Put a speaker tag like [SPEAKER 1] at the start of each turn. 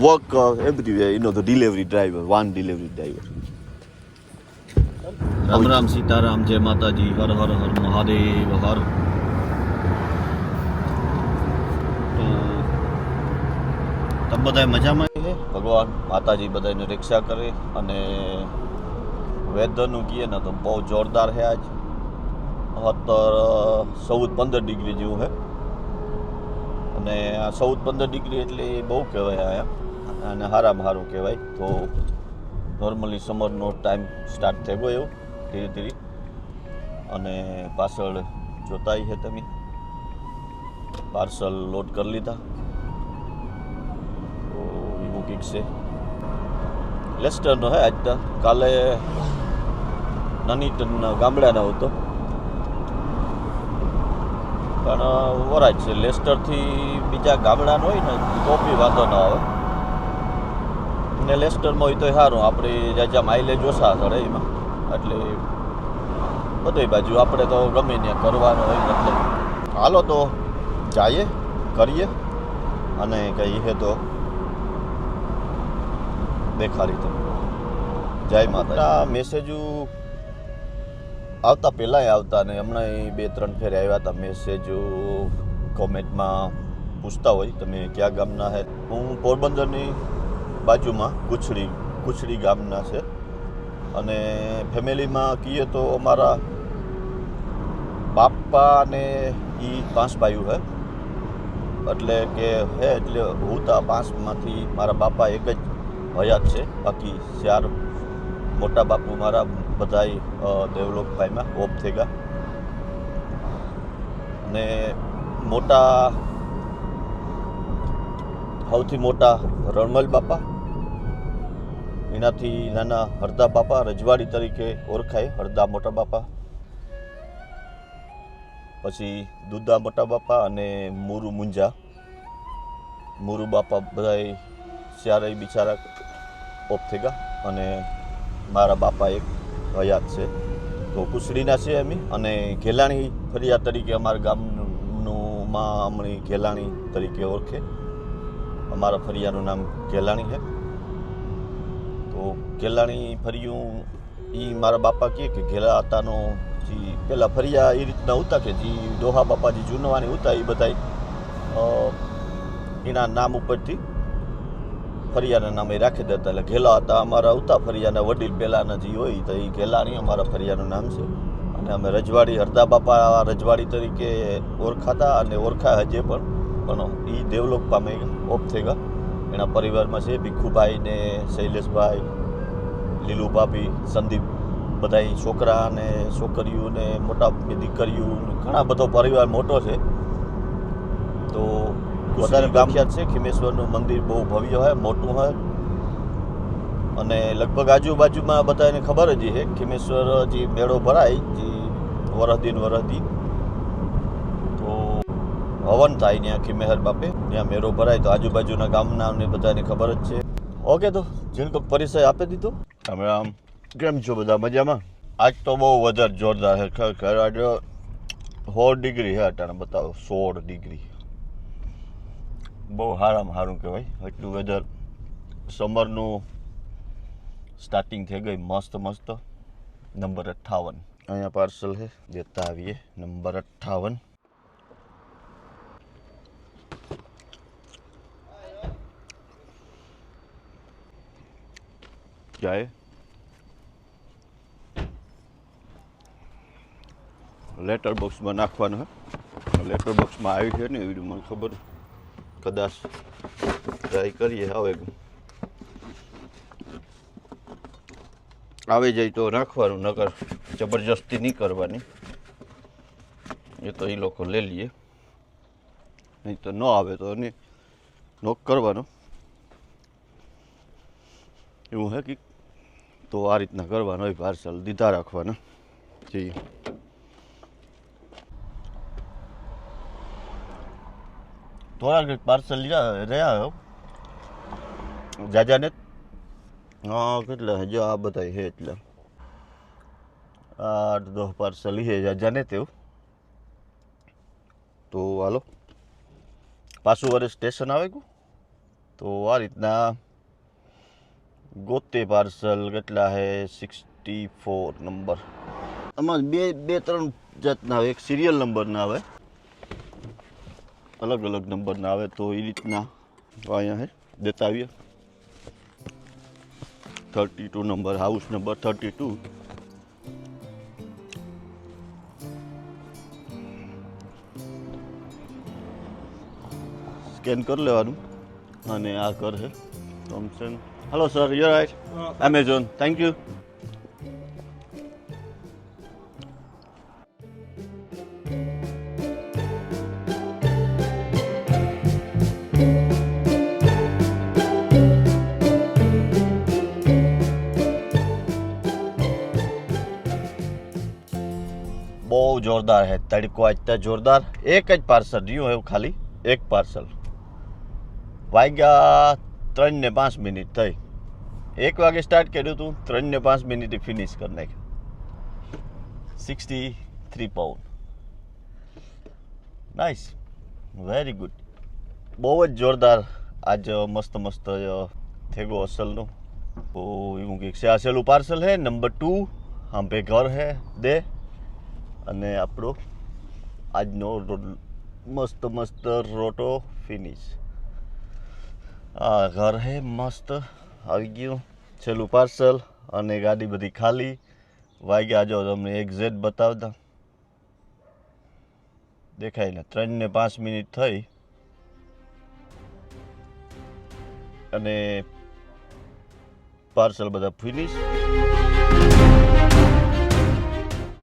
[SPEAKER 1] work uh, everywhere, you know, the delivery driver, one delivery driver.
[SPEAKER 2] ram Ram Sitaram જય માતાજી હર હર હર મહાદેવ હર બધા મજામાં? ભગવાન માતાજી બધાની રક્ષા કરે અને વેધરનું કહીએ ને તો બહુ જોરદાર છે આજ. સત્તર, ચૌદ, પંદર ડિગ્રી જેવું છે. અને આ ચૌદ, પંદર ડિગ્રી એટલે બહુ કહેવાય આ અને હારામાં સારું કહેવાય. તો નોર્મલી સમરનો ટાઈમ સ્ટાર્ટ થઈ ગયો ધીરે ધીરે. અને પાછળ જોતાય છે તમે. પાર્સલ લોડ કરી લીધા. કંઈક છે. લેસ્ટરનો હે આજ તો. કાલે નાની ગામડાનો હતો. પણ, વરાજ છે. લેસ્ટરથી બીજા ગામડાનો હોય ને, તો બી વાંધો ન આવે. ને લેસ્ટરમાં હોય તો સારું આપણે જાજા માઇલેજ ઓછા ચડે એમાં. એટલે બધી બાજુ આપણે તો ગમે ત્યાં કરવાનો હોય મતલબ. હાલો તો, જઈએ, કરીએ. અને કંઈ હે તો દેખાડી તો જય માતા મેસેજો આવતા પહેલાંય આવતા ને હમણાં બે, ત્રણ ફેર આવ્યા હતા. મેસેજો કોમેન્ટમાં પૂછતા હોય, તમે કયા ગામના હે? હું પોરબંદરની બાજુમાં કુછડી કુછડી ગામના છે. અને ફેમિલીમાં કહીએ તો અમારા બાપા ને એ પાંચ ભાઈઓ હે. એટલે કે હે, એટલે હું તો પાંચમાંથી મારા બાપા એક જ હયાત છે. બાકી ચાર મોટા બાપુ મારા બધાય દેવલોકભાઈમાં ઓફ થઈ ગયા. ને મોટા, સૌથી મોટા રણમલ બાપા, એનાથી નાના હરદા બાપા રજવાડી તરીકે ઓળખાય, હરદા મોટા બાપા. પછી દુદા મોટા બાપા અને મુરુ મુંજા. મુરુ બાપા બધાય ચારેય બિચારા ઓફ થઈ ગયા અને મારા બાપા એક હયાત છે. તો કુસડીના છે અમે અને ઘેલાણી ફરિયા તરીકે અમારા ગામનું માં અમણી ઘેલાણી તરીકે ઓળખે. અમારા ફરિયાનું નામ ઘેલાણી છે તો ઘેલાણી ફરિયું એ મારા બાપા કહે કે ઘેલા હતાનો જે પહેલાં ફરિયા એ રીતના હતા કે જે ડોહા બાપા જે જૂનવાની હતા એ બધા એના નામ ઉપરથી ફરિયાના નામે રાખી દેતા. એટલે ઘેલા હતા અમારા આવતા ફરિયાના વડીલ પહેલાંના જે હોય તો એ ઘેલાણી અમારા ફરિયાનું નામ છે. અને અમે રજવાડી, હરદા બાપા રજવાડી તરીકે ઓળખાતા અને ઓળખાય હજે પણ. પણ એ ડેવલપ પામે ઓફ થઈ ગયા. એના પરિવારમાં છે ભીખુભાઈ ને શૈલેષભાઈ લીલુ ભાભી સંદીપ. બધા છોકરા અને છોકરીઓ ને મોટા દીકરીઓ ઘણા બધો પરિવાર મોટો છે. તો વધારે પ્રખ્યાત છે ખીમેશ્વરનું મંદિર બહુ ભવ્ય હોય મોટું હોય. અને લગભગ આજુબાજુમાં બધાને ખબર જ છે ખીમેશ્વર જે મેળો ભરાય જે વરહદી ને વરહદી તો હવન થાય ત્યાં ખીમેહર બાપે ત્યાં મેળો ભરાય. તો આજુબાજુના ગામના ને બધાને ખબર જ છે. ઓકે તો જીણકો પરિચય આપી દીધો. તમે આમ કેમ છો બધા મજામાં? આજ તો બહુ વધારે જોરદાર છે ખરેખર આજે સોળ ડિગ્રી છે અટાણે બતાવો સોળ ડિગ્રી. બહુ સારામાં સારું કહેવાય. એટલું વેધર સમરનું સ્ટાર્ટિંગ થઈ ગઈ મસ્ત મસ્ત. નંબર અઠ્ઠાવન. અહીંયા પાર્સલ છે. દેતા આવીએ. નંબર અઠ્ઠાવન. જાય લેટર બોક્સમાં નાખવાનું હે. લેટર બોક્સમાં આવી છે ને એવી મને ખબર કદાચ ટ્રાય કરીએ હવે. આવી જાય તો રાખવાનું, નકર જબરજસ્તી નહીં કરવાની. એ તો એ લોકો લઈ લઈએ નહીં તો ન આવે તો એને નોક કરવાનો. એવું હે કે? તો આ રીતના કરવાનું હોય પાર્સલ દીધા રાખવાના. જી. થોડા પાર્સલ રહ્યા જાજાને હા, કેટલા જો આ બધા છે એટલે. આઠ દસ પાર્સલ છે જાજાને તેવું તો હાલો. પાછું વારે સ્ટેશન આવે ગયું તો આ રીતના ગોતે પાર્સલ કેટલા હે સિક્સટી ફોર નંબર. આમાં બે બે ત્રણ જાતના આવે એક સિરિયલ નંબરના આવે અલગ અલગ નંબરના આવે તો એ રીતના અહીંયા હે દેતા આવીએ. Thirty two number house number thirty two scan કરી લેવાનું અને આ ઘર છે Thomson hello sir you right Amazon thank you જોરદાર હે તડકો આજતા જોરદાર એક જ પાર્સલ રહ્યું એવું ખાલી એક પાર્સલ વાગ્યા ત્રણ ને પાંચ મિનિટ થઈ એક વાગે સ્ટાર્ટ કર્યું હતું ત્રણ ને પાંચ મિનિટે ફિનિશ કરી નાખ્યું sixty three pound nice very good બહુ જ જોરદાર આજ મસ્ત મસ્ત થેગો અસલનું તો એવું કંઈક છે આ છેલ્લું પાર્સલ હે નંબર ટુ આમ પે ઘર હે દે અને આપણો આજનો મસ્ત મસ્ત રોટો ફિનિશ આ ઘર મસ્ત, આવી ગયું. છેલ્લું પાર્સલ અને ગાડી બધી ખાલી. વાગ્યા જો તમને એક્ઝેક્ટ બતાવતા. દેખાય ને, ત્રણ ને પાંચ મિનિટ થઈ. અને પાર્સલ બધા ફિનિશ